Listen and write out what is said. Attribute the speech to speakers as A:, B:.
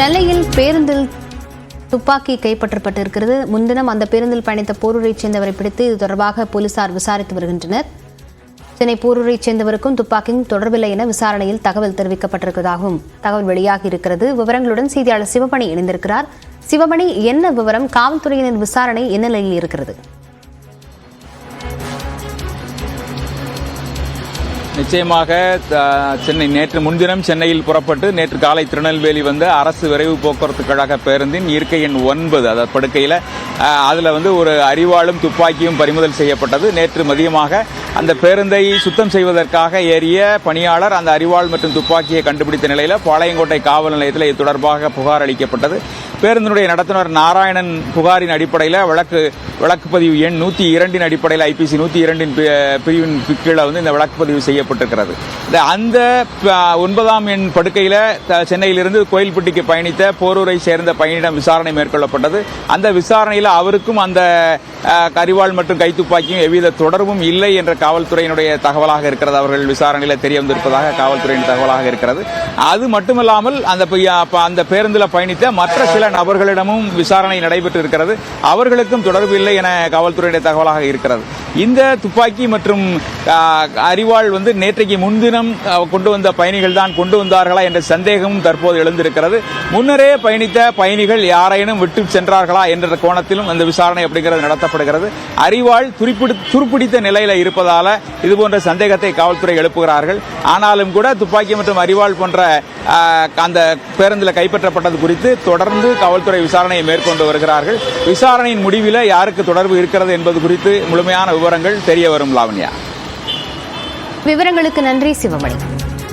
A: நெல்லையில் பேருந்தில் துப்பாக்கி கைப்பற்றப்பட்டிருக்கிறது. முன்தினம் அந்த பேருந்தில் பயணித்த போரூரைச் சேர்ந்தவரை பிடித்து இது தொடர்பாக போலீசார் விசாரித்து வருகின்றனர். சென்னை போரூரைச் சேர்ந்தவருக்கும் துப்பாக்கியும் தொடர்பில்லை என விசாரணையில் தகவல் தெரிவிக்கப்பட்டிருப்பதாகவும் தகவல் வெளியாகி இருக்கிறது. விவரங்களுடன் செய்தியாளர் சிவமணி இணைந்திருக்கிறார். சிவமணி என்ன விவரம்? காவல்துறையினர் விசாரணை என்ன நிலையில் இருக்கிறது?
B: நிச்சயமாக சென்னை நேற்று முன்தினம் சென்னையில் புறப்பட்டு நேற்று காலை திருநெல்வேலி வந்த அரசு விரைவு போக்குவரத்து கழக பேருந்தின் இருக்கை எண் ஒன்பது அத படுக்கையில் அதில் வந்து ஒரு அறிவாளும் துப்பாக்கியும் பறிமுதல் செய்யப்பட்டது. நேற்று மதியமாக அந்த பேருந்தை சுத்தம் செய்வதற்காக ஏறிய பணியாளர் அந்த அறிவாள் மற்றும் துப்பாக்கியை கண்டுபிடித்த நிலையில் பாளையங்கோட்டை காவல் நிலையத்தில் இது தொடர்பாக புகார் அளிக்கப்பட்டது. பேருந்தினுடைய நடத்துனர் நாராயணன் புகாரின் அடிப்படையில் வழக்கு வழக்குப்பதிவு எண் நூற்றி இரண்டின் அடிப்படையில் ஐபிசி நூற்றி இரண்டின் பிரிவின் கீழே வந்து இந்த வழக்குப்பதிவு செய்யப்பட்டிருக்கிறது. இந்த அந்த ஒன்பதாம் எண் படுக்கையில் த- சென்னையிலிருந்து கோயில்பட்டிக்கு பயணித்த போரூரை சேர்ந்த பயணியிடம் விசாரணை மேற்கொள்ளப்பட்டது. அந்த விசாரணையில் அவருக்கும் அந்த கரிவாள் மற்றும் கைத்துப்பாக்கியும் எவ்வித தொடர்பும் இல்லை என்ற காவல்துறையினுடைய தகவலாக இருக்கிறது. அவர்கள் விசாரணையில் தெரிய வந்திருப்பதாக காவல்துறையின் தகவலாக இருக்கிறது. அது மட்டுமல்லாமல் அந்த அந்த பேருந்தில் பயணித்த மற்ற சில நபர்களிடமும் விசாரணை நடைபெற்று இருக்கிறது அவர்களுக்கும் தொடர்பு இல்லை என காவல்துறையுடைய தகவலாக இருக்கிறது. இந்த துப்பாக்கி மற்றும் அறிவாள் வந்து நேற்றைக்கு முன்தினம் கொண்டு வந்த பயணிகள் தான் கொண்டு வந்தார்களா என்ற சந்தேகமும் தற்போது எழுந்திருக்கிறது. முன்னரே பயணித்த பயணிகள் யாரேனும் விட்டு சென்றார்களா என்ற கோணத்திலும் அந்த விசாரணை அப்படிங்கிறது நடத்தப்படுகிறது. அறிவாள் துருப்பிடி துருப்பிடித்த இருப்பதாக இருப்பதால இது போன்ற சந்தேகத்தை காவல்துறை எழுப்புகிறார்கள். ஆனாலும் கூட துப்பாக்கி மற்றும் அறிவாள் போன்ற அந்த பேருந்தில் கைப்பற்றப்பட்டது குறித்து தொடர்ந்து காவல்துறை விசாரணையை மேற்கொண்டு வருகிறார்கள். விசாரணையின் முடிவில் யாருக்கு தொடர்பு இருக்கிறது என்பது குறித்து முழுமையான விவரங்கள் தெரிய வரும் லாவண்யா.
A: விவரங்களுக்கு நன்றி சிவமணி.